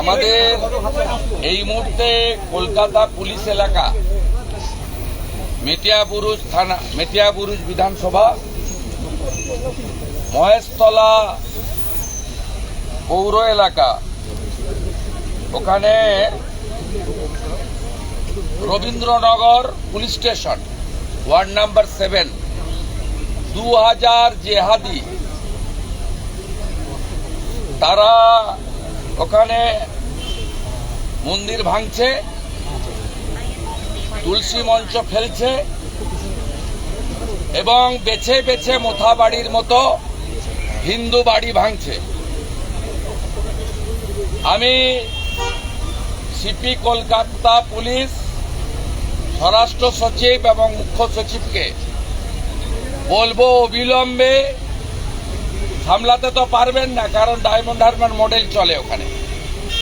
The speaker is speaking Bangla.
আমাদের এই মুহূর্তে কলকাতা পুলিশ এলাকা মেটিয়াবুরুজ থানা মেটিয়াবুরুজ বিধানসভা, মহেশতলা পৌর এলাকা। ওখানে Rabindranagar police station, ward number seven. দু হাজার জেহাদি, তারা ওখানে মন্দির ভাঙছে, তুলসী মঞ্চ ফেলছে, এবং বেছে বেছে মোথা বাড়ির মতো হিন্দু বাড়ি ভাঙছে। আমি সিপি কলকাতা পুলিশ, স্বরাষ্ট্র সচিব এবং মুখ্য সচিবকে বলব অবিলম্বে সামলাতে তো পারবেন না কারণ ডায়মন্ড হারবার মডেল চলে ওখানে।